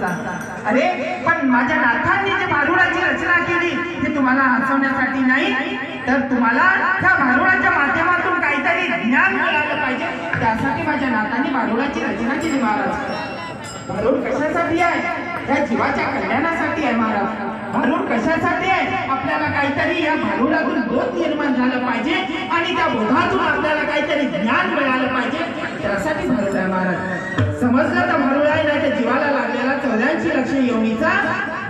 अरे पण माझ्या नाथांनी जे भारुडाची रचना केली ते तुम्हाला हसवण्यासाठी नाही? तर तुम्हाला त्या भारुडाच्या माध्यमातून काहीतरी ज्ञान मिळालं पाहिजे. त्यासाठी माझ्या नाथांनी भारुडाची रचना केली महाराज. भारूड कशासाठी आहे? त्या जीवाच्या कल्याणासाठी आहे महाराज. भारूड कशासाठी आहे? आपल्याला काहीतरी या भारुडातून बोध निर्माण झालं पाहिजे आणि त्या बोधातून आपल्याला काहीतरी ज्ञान मिळालं पाहिजे. त्यासाठी भारूड आहे महाराज. समजलं तर भारूड आहे ना त्या जीवाला सगळ्यांची लक्ष योनीचा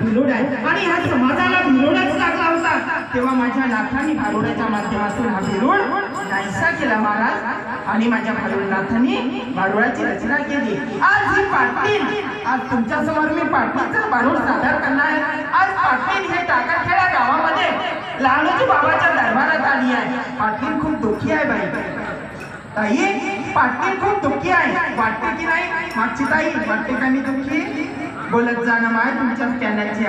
भिलोड आहे. आणि ह्या समाजाला भिलोडच लागला होता. तेव्हा माझ्या नाथांनी भारुडाच्या माध्यमातून हा भिरुड नाहीसा केला महाराज. आणि माझ्या भारुडनाथांनी भारुडाची रचना केली. आज ही पाटील आज तुमच्यासमोर मी पाटीलचा भारुड सादर करणार आहे. आज पाटील हे टाकाखेडा गावामध्ये लहानोजी बाबाच्या दरबारात आली आहे. पाटील खूप दुःखी आहे बाई. ताई पाटील खूप दुःखी आहे. वाटते की नाही? मागची ताई वाटते का मी दुःखी? बोलत जाणं माय तुमच्या कॅनलची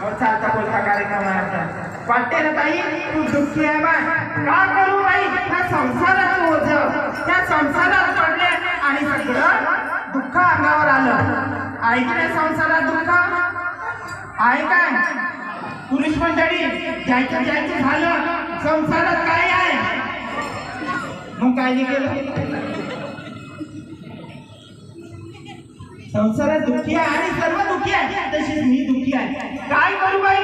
हो, चालता बोलता कार्यक्रम आहे वाटते ना ताई तू दुःखी आहे बाय. का करू बाई? त्या संसाराचं ओझ. त्या संसारात पडले आणि सगळं दुःख अंगावर आलं. आहे संसारात दुःख. आहे काय पुरुष मंडळी जायचं जायचं झालं संसारात काय आहे. मग काय केलं संसारात दुःखी आहे आणि सर्व दुःखी आहे तशीच मी दुःखी आहे. काय करू बाई?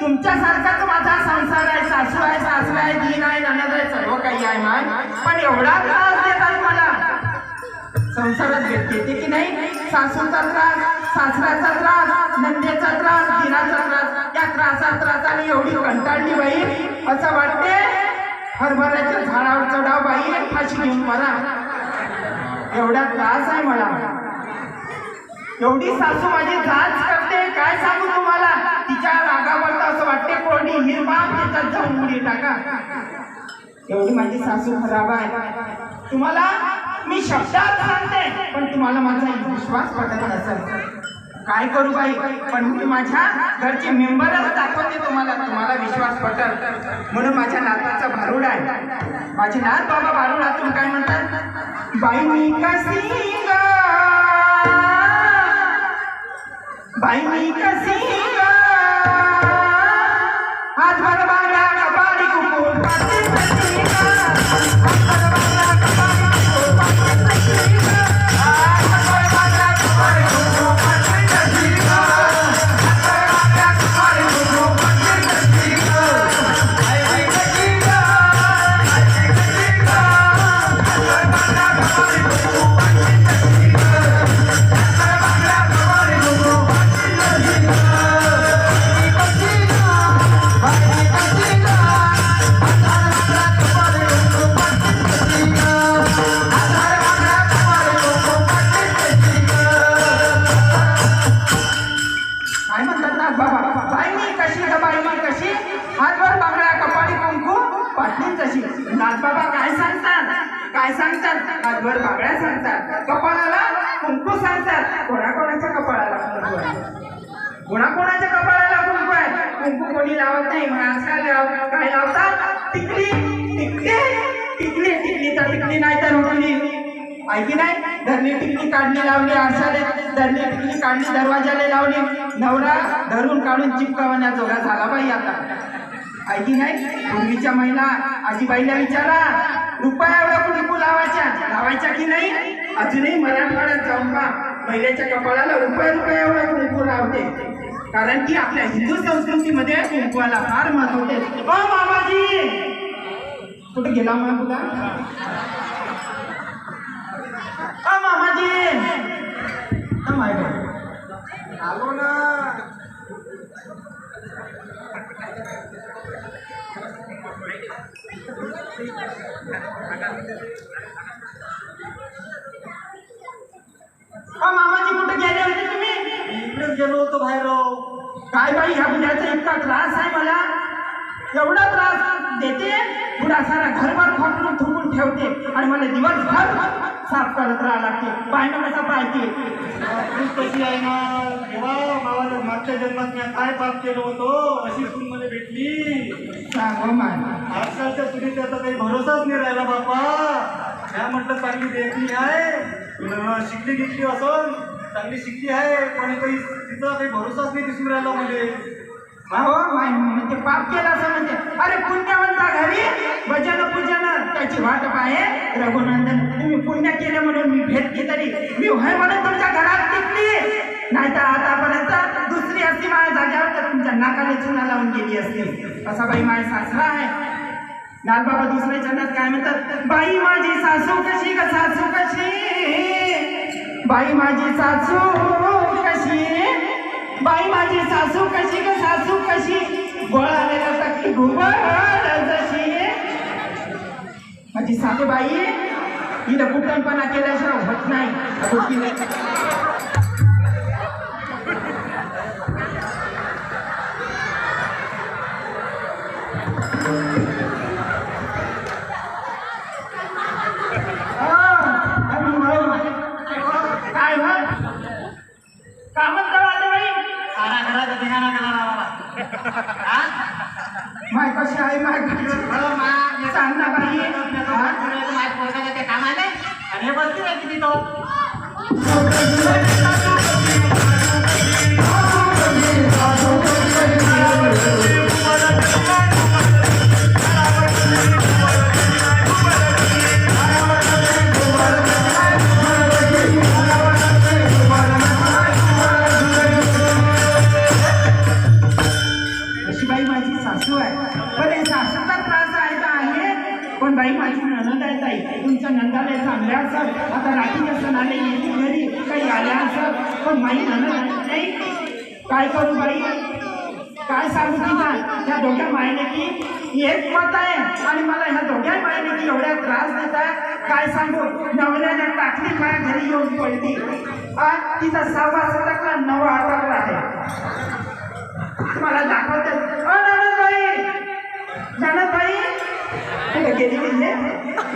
तुमच्यासारखाच माझा संसार आहे सासू आहे सासू आहे दीन आहे ननद आहे सर्व काही आहे माय. पण एवढा त्रास देतात मला. संसारात भेटते की नाही? सासूचा त्रास सासऱ्याचा त्रास नंदेचा त्रास दिनाचा त्रास. या त्रासा त्रासाने एवढी कंटाळली बाई. असं वाटते हरभऱ्याच्या झाडावर चढाव बाई फाशी घेऊन मला एवढा त्रास आहे मला. एवढी सासू माझी जाच करते. काय सांगू तुम्हाला? तिच्या रागावर तर असं वाटते कोरडी हिरवा त्याच्यात जाऊन उडी टाका. एवढी माझी सासू खराब आहे. तुम्हाला मी शब्दात सांगते पण तुम्हाला माझा विश्वास पटत असेल काय करू बाई? पण मी माझ्या घरचे मेंबरच दाखवते तुम्हाला. तुम्हाला विश्वास पटल. म्हणून माझ्या नाताचा भारूड आहे. माझे नात बाबा भारूडातून काय म्हणतात? बाई मी कशी ai vai, vai, कुंकू कोणाकोणाच्या कपाळाला कुंकू आहे? कोणाकोणाच्या कपाळाला कुंकू आहे? कुंकू कोणी लावत नाही मग आजकाल काय लावतात? टिकली टिकले टिकली टिकली तर टिकली नाही तर उठली. आहे की नाही? धरणी टिकली काढणी लावली आरशाले धरणी टिकली काढली दरवाजाला लावली. नवरा धरून काढून चिपकावण्या जोगा झाला बाई आता. आहे की नाही? पूर्वीच्या महिला आजीबाईला विचारा रुपया एवढ्या कुंकू लावायच्या? लावायच्या की नाही? अजूनही मराठवाड्यात जाऊन पहा. महिलेच्या कपाळाला रुपये रुपये एवढा कुंकू लावते कारण की आपल्या हिंदू संस्कृतीमध्ये कुंकवाला फार महत्त्व होते ओ मामाजी कुठे गेला मग तुला अ मामाजी माय आलो ना. अ मामाजी कुठे गेले होते तुम्ही? इकडेच गेलो होतो बाहेर काय बाई ह्या बुड्याचा इतका त्रास आहे मला. एवढा त्रास देते बुडा सारा घरभर खोटून थुकून ठेवते. आणि मला दिवसभर साफ करत राहा लागते. पाहिजे कसा पाहिजे तू कशी आहे ना मावाला मागच्या जन्मात मी काय पाप केलं होतो? अशी सून मला भेटली. सांगो आजकालच्या सुनीत त्याचा काही भरोसाच नाही राहिला बापा. काय म्हटलं चांगली देखणी आहे. शिकली गिकली असं चांगली शिकली आहे. पण काही तिचा काही भरोसाच नाही दिसून राहिला म्हणजे. हो, हो माय म्हणजे पाप केला असं म्हणजे अरे पुण्यवंता घरी भजन पूजन त्याची वाट पाहे. रघुनंदन तुम्ही पुण्य केलं म्हणून मी भेटली तरी मी होय म्हणून तुमच्या घरात टिकली. नाहीतर आतापर्यंत दुसरी असती माझ्या जागेवर तर तुमच्या नाकाने चुना लावून गेली असती. असा बाई माझा सासरा आहे. लालबाबा दुसऱ्या चरणात काय म्हणतात? बाई माझी सासू कशी ग सासू कशी? बाई माझी सासू कशी? बाई माझी सासू कशी ग सासू कशी? गोळालेला टक्की घुबड जशी. माझी सासूबाई बाई हिला कुटणपणा केल्याशिवाय होत नाही. Thank you. बाई माझी ननद आहे ताई तुमच्या नंदाला चांगल्या असत आता रात्री सण आले येते घरी काही आल्या असत पण माई ननद नाही काय करू बाई? काय सांगू तिला? ह्या दोघ्या मायने की एक मत आहे आणि मला ह्या दोघ्या मायने की एवढ्या त्रास देत आहे. काय सांगू? नवऱ्याने टाकली माया घरी येऊन पडली. तिचा सहावा अटकला नवा अटकला आहे? मला दाखवते. ओ ननदबाई ननदबाई गेली म्हणजे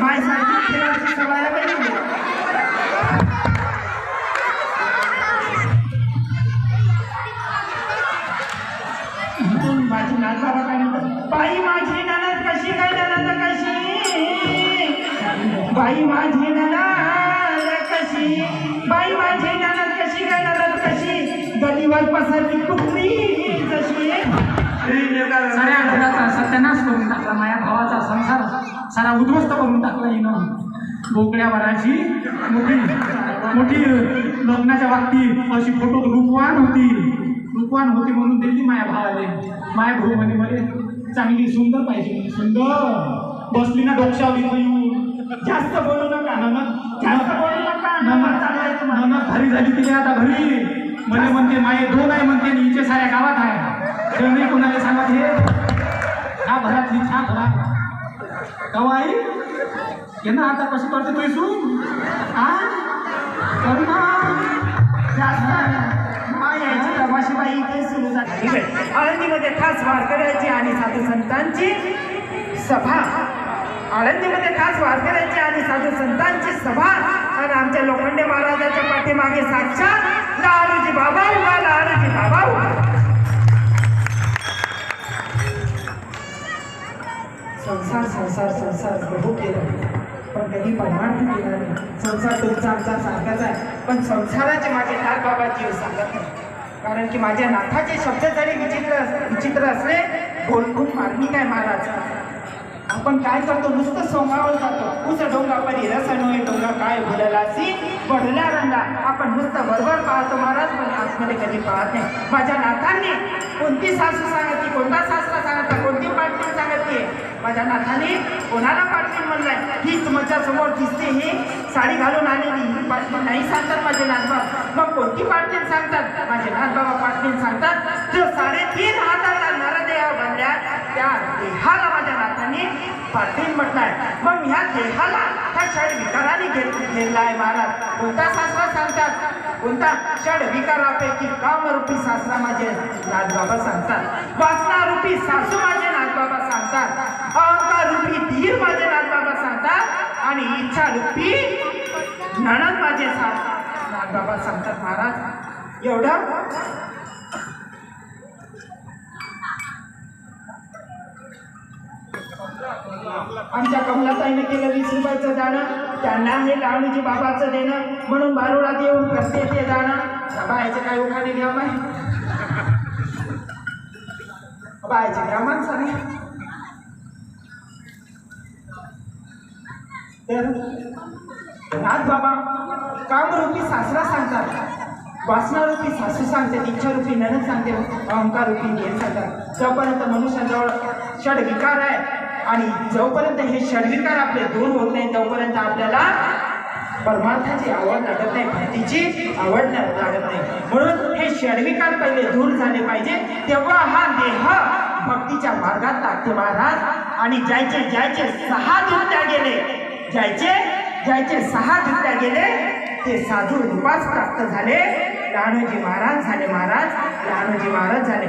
माय सारखी खेळाची सवय माझी नात बाबा काय बाई माझी ननद कशी काय ननद कशी? बाई माझी ननद कशी? बाई माझी ननद कशी काय ननद कशी? गलीवर पसरली कुत्री जशी साऱ्या घराचा सत्यानाश करून टाकला माझ्या भावाचा संसार सारा उद्ध्वस्त करून टाकला हिनं. बोकड्या वराची मोठी मोठी लग्नाच्या बाबतीत अशी फोटो रूपवान होती. रूपवान होती म्हणून दिली माझ्या भावाले माय भाऊ म्हणे म्हणे चांगली सुंदर पाहिजे सुंदर? बसली ना येऊन. जास्त बोलू नका ननद. जास्त बोलू नका तुम्हाला. ननद भारी झाली तिने आता घरी. मला म्हणते माये दोन आहे म्हणते आणि हिचे साऱ्या गावात आहे. तर मी कोणाला सांगत हे हा घरातली छा भरा कवा आई? ये ना आता कशी करते तू इसू? हा यायची इथे सुरू झाली. आळंदीमध्ये खास वारकऱ्याची आणि साधू संतांची सभा. आळंदीमध्ये खास वारकऱ्याची आणि साधू संतांची सभा. आणि आमच्या लोखंडे महाराजाच्या पाठीमागे साक्षात लालूजी बाबा उभा लालूजी बाबा. संसार संसार संसार प्रभू केला. पण कधी परमार्थ केला नाही. संसार तुमचा आमचा सारखाच आहे. पण संसाराचे माझे लाल बाबा जीव सांगत नाही. कारण की माझ्या नाथाचे शब्द जरी विचित्र विचित्र असले गोलगुण मार्मिक आहे महाराज. आपण काय करतो? नुसतं सोंगावर जातो उस डोंगा परी रस नोय डोंगा काय भुललासी बढल्या रंगा. आपण नुसतं बरोबर पाहतो महाराज पण आतमध्ये कधी पाहत नाही. माझ्या नाथांनी कोणती सासू सांगितली कोणता सासरा सांगितला कोणती पाटली सांगितली माझ्या नाथाने कोणाला पाठवून म्हणलाय? ही तुमच्यासमोर दिसते हे साडी घालून आलेली ही पाटली नाही सांगतात माझे नाथबाब मग कोणती पाटली सांगतात? माझे नाथबाबा पाटली सांगतात जो साडेतीन हाताला नरदेहा बनल्या त्या देहाला माझ्या नाथाने पाटील म्हटलाय. मग ह्या देहाला त्या षड विकाराने घेतला घेतलाय महाराज. कोणता सासवा सांगतात? कोणता षड विकारापैकी कामरूपी सासरा माझे नाथबाबा सांगतात. वासनारूपी सासू माझे नाथबाबा सांगतात. अहंकार रूपी धीर माझे नाथबाबा सांगतात. आणि इच्छा रूपी नणद माझे सांगतात नाथबाबा सांगतात. महाराज एवढं? आमच्या कमलाताईने केलं वीस रुपयाचं दाणं. त्यांना हे लालूजी बाबाचं देणं म्हणून बारुळात येऊन करते ते जाणं. बाबा काय उखाणे घ्या बाय पाहिजे या माणसाने. तर नाथ बाबा कामरूपी सासरा सांगतात. वासनारूपी सासू सांगते इच्छारूपी ननद सांगते. अहंकारूपी देव सांगतात. जोपर्यंत मनुष्याजवळ षडविकार आहे आणि जोपर्यंत हे षडविकार आपले दूर होत नाही तोपर्यंत आपल्याला परमार्थाची आवड लागत नाही भक्तीची आवड लागत नाही. म्हणून हे षडविकार पहिले दूर झाले पाहिजे तेव्हा हा देह भक्तीच्या मार्गात लागते महाराज. आणि ज्याचे ज्याचे सहा धुत्या गेले ज्याचे ज्याचे सहा धुत्या गेले ते साधू रूपास प्राप्त झाले. लहानोजी महाराज झाले महाराज लहानोजी महाराज झाले.